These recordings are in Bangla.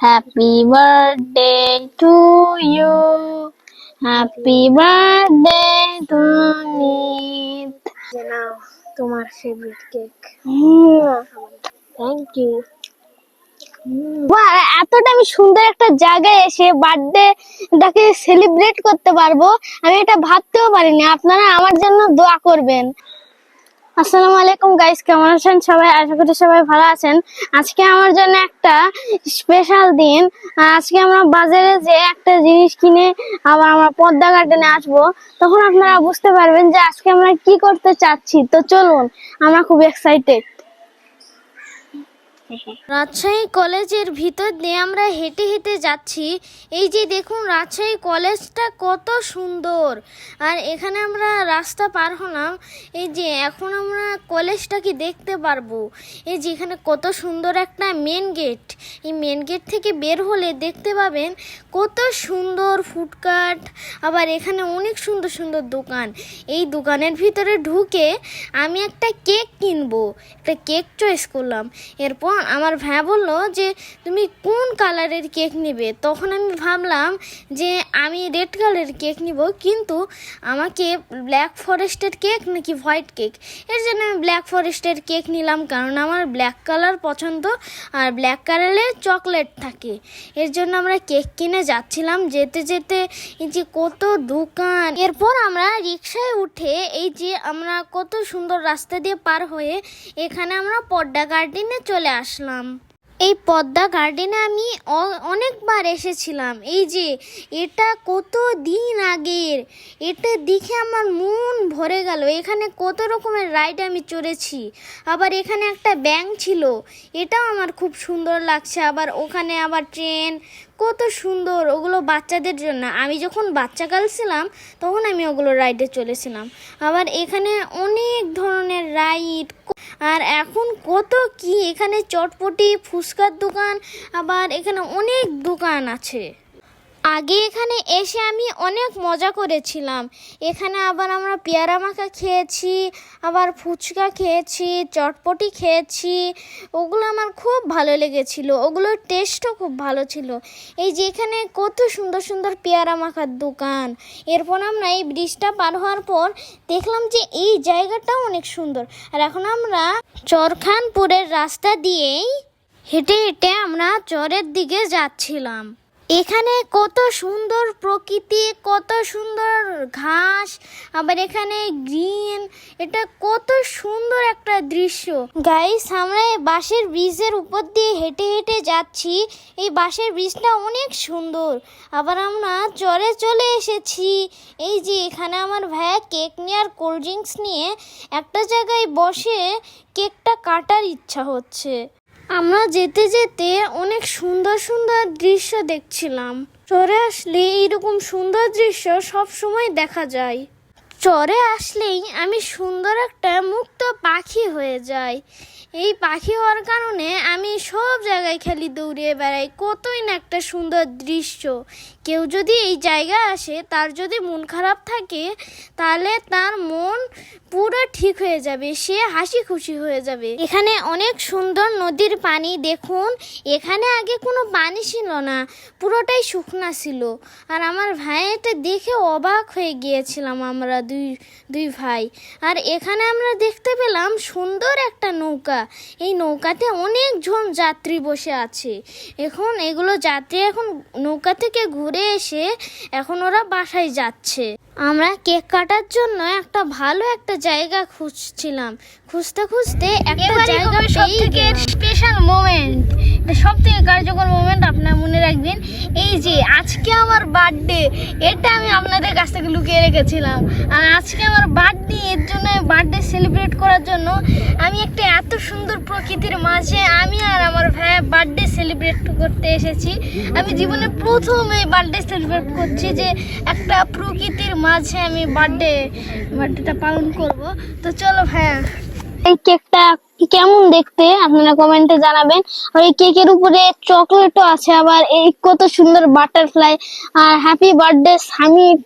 Happy birthday to you happy birthday to Nit নাও তোমার ফেভারিট কেক থ্যাংক ইউ এতটা আমি সুন্দর একটা জায়গায় এসে বার্থডে টাকে সেলিব্রেট করতে পারব আমি এটা ভাবতেও পারিনি। আপনারা আমার জন্য দোয়া করবেন। আসসালামু আলাইকুম গাইস কেমন আছেন সবাই? আশা করি সবাই ভালো আছেন। আজকে আমার জন্য একটা স্পেশাল দিন। আজকে আমরা বাজারে যে একটা জিনিস কিনে আবার আমরা পদ্মা গার্ডেনে আসব, তখন আপনারা বুঝতে পারবেন যে আজকে আমরা কি করতে চাচ্ছি। তো চলুন, আমরা খুব এক্সাইটেড রাজশাহী কলেজের ভিতর দিয়ে আমরা হেঁটে হেঁটে যাচ্ছি। এই যে দেখুন, রাজশাহী কলেজটা কত সুন্দর। আর এখানে আমরা রাস্তা পার হলাম। এই যে এখন আমরা কলেজটাকে দেখতে পারব? এই যে এখানে কত সুন্দর একটা মেন গেট এই মেন গেট থেকে বের হলে দেখতে পাবেন কত সুন্দর ফুডকার্ট আবার এখানে অনেক সুন্দর সুন্দর দোকান। এই দোকানের ভিতরে ঢুকে আমি একটা কেক কিনবো। একটা কেক চয়েস করলাম। এরপর আমার ভাই বলল যে, তুমি কোন কালারের কেক নেবে? তখন আমি ভাবলাম যে, আমি রেড কালারের কেক নিব, কিন্তু আমাকে ব্ল্যাক ফরেস্টের কেক নাকি হোয়াইট কেক? এর জন্য আমি ব্ল্যাক ফরেস্টের কেক নিলাম, কারণ আমার ব্ল্যাক কালার পছন্দ আর ব্ল্যাক কালারে চকলেট থাকে। এর জন্য আমরা কেক কিনে যাচ্ছিলাম, যেতে যেতে এই যে কত দোকান। এরপর আমরা রিক্সায় উঠে এই যে আমরা কত সুন্দর রাস্তা দিয়ে পার হয়ে এখানে আমরা পদ্মা গার্ডেনে চলে আসলাম। এই পদ্মা গার্ডেনে আমি অনেকবার এসেছিলাম। এই যে, এটা কত দিন আগের। এটা দেখে আমার মন ভরে গেল। এখানে কত রকমের রাইড আমি চড়েছি। আবার এখানে একটা ব্যাংক ছিল। এটাও আমার খুব সুন্দর লাগছে। আবার ওখানে আবার ট্রেন কত সুন্দর ওগুলো বাচ্চাদের জন্য। আমি যখন বাচ্চাকাল ছিলাম, তখন আমি ওগুলো রাইডে চলেছিলাম। আবার এখানে অনেক ধরনের রাইড আর এখন কত কি, এখানে চটপটি, ফুচকার দোকান, আবার এখানে অনেক দোকান আছে। আগে এখানে এসে আমি অনেক মজা করেছিলাম। এখানে আবার আমরা পেয়ারা মাখা খেয়েছি, আবার ফুচকা খেয়েছি, চটপটি খেয়েছি। ওগুলো আমার খুব ভালো লেগেছিল। ওগুলোর টেস্টও খুব ভালো ছিল। এই যে এখানে কত সুন্দর সুন্দর পেয়ারা মাখার দোকান। এরপর আমরা এই ব্রিজটা পার হওয়ার পর দেখলাম যে এই জায়গাটাও অনেক সুন্দর। আর এখন আমরা চরখানপুরের রাস্তা দিয়েই হেঁটে হেঁটে আমরা চরের দিকে যাচ্ছিলাম। এখানে কত সুন্দর প্রকৃতি, কত সুন্দর ঘাস, আবার এখানে গ্রিন, এটা কত সুন্দর একটা দৃশ্য। গাইস আমরা এই বাঁশের ব্রিজের উপর দিয়ে হেঁটে হেঁটে যাচ্ছি। এই বাঁশের ব্রিজটা অনেক সুন্দর। আবার আমরা চরে চলে এসেছি। এই যে এখানে আমার ভাইয়া কেক নিয়ে আর কোল্ড ড্রিঙ্কস নিয়ে একটা জায়গায় বসে কেকটা কাটার ইচ্ছা হচ্ছে। আমরা যেতে যেতে অনেক সুন্দর সুন্দর দৃশ্য দেখছিলাম। চরে আসলে এইরকম সুন্দর দৃশ্য সব সময় দেখা যায়। চরে আসলেই আমি সুন্দর একটা মুক্ত পাখি হয়ে যাই। এই পাখি হওয়ার কারণে আমি সব জায়গায় খেলি দৌড়িয়ে বেড়াই। কতই না একটা সুন্দর দৃশ্য। কেউ যদি এই জায়গায় আসে, তার যদি মন খারাপ থাকে, তাহলে তার মন পুরো ঠিক হয়ে যাবে, সে হাসি খুশি হয়ে যাবে। এখানে অনেক সুন্দর নদীর পানি, দেখুন। এখানে আগে কোনো পানি ছিল না, পুরোটাই শুকনা ছিল। আর আমার ভাই এটা দেখে অবাক হয়ে গিয়েছিলাম আমরা দুই দুই ভাই। আর এখানে আমরা দেখতে পেলাম সুন্দর একটা নৌকা। এই নৌকাতে অনেকজন যাত্রী বসে আছে। এখন এগুলো যাত্রী এখন নৌকা থেকে ঘুরে এসে এখন ওরা বাসায় যাচ্ছে। আমরা কেক কাটার জন্য একটা ভালো একটা জায়গা খুঁজছিলাম। খুঁজতে খুঁজতে একটা জায়গা পেয়ে গেলাম। স্পেশাল মোমেন্ট সব থেকে কার্যকর মোমেন্ট আপনার মনে রাখবেন এই যে আজকে আমার বার্থডে এটা আমি আপনাদের কাছ থেকে লুকিয়ে রেখেছিলাম। আর আজকে আমার বার্থডে করার জন্য আমি একটা এত সুন্দর প্রকৃতির মাঝে আমি আর আমার ভাই বার্থডে সেলিব্রেট করতে এসেছি। আমি জীবনে প্রথম এই বার্থডে সেলিব্রেট করছি যে একটা প্রকৃতির মাঝে আমি বার্থডে বার্থডেটা পালন করব। তো চলো ভাইয়া। এই কেকটা কেমন দেখতে? আপনারা কমেন্টে জানাবেন। আর এই কেকের উপরে চকলেটও আছে, আবার এই কত সুন্দর বাটারফ্লাই আর হ্যাপি বার্থডে সামিট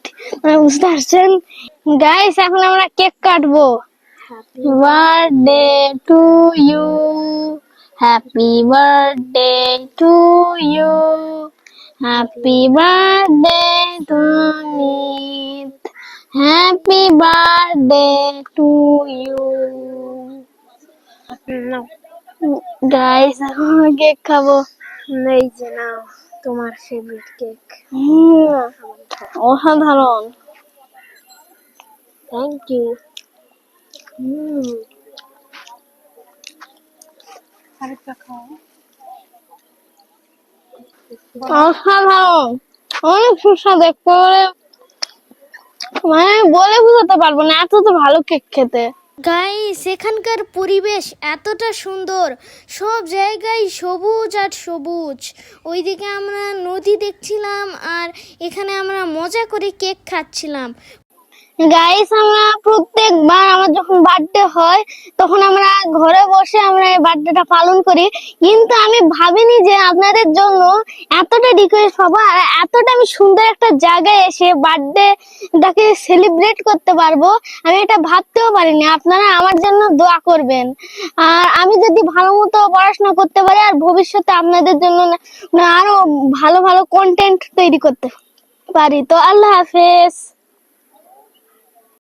বুঝতে পারছেন? গাইস এখন আমরা কেক কাটবো। birthday to you happy birthday to you happy birthday to নিত happy birthday to you now guys এখন কেক খাবো এই যে নাও তোমার ফেভারিট কেক অসাধারণ থ্যাংক ইউ অনেক মানে বলে পারব না, এত তো ভালো কেক খেতে। গাইস এখানকার পরিবেশ এতটা সুন্দর। সব জায়গায় সবুজ আর সবুজ। ওইদিকে আমরা নদী দেখছিলাম আর এখানে আমরা মজা করে কেক খাচ্ছিলাম। গাইস আমরা প্রত্যেকবার আমার যখন বার্থডে হয়, তখন আমরা ঘরে বসে আমরা এই বার্থডেটা পালন করি। কিন্তু আমি ভাবিনি যে আপনাদের জন্য এতটা রিকোয়েস্ট পাবো আর এতটা আমি সুন্দর একটা জায়গায় এসে বার্থডেটাকে সেলিব্রেট করতে পারব। আমি এটা ভাবতেও পারিনি। আপনারা আমার জন্য দোয়া করবেন। আর আমি যদি ভালো মতো পড়াশোনা করতে পারি আর ভবিষ্যতে আপনাদের জন্য আরও ভালো ভালো কন্টেন্ট তৈরি করতে পারি। তো আল্লাহ হাফেজ।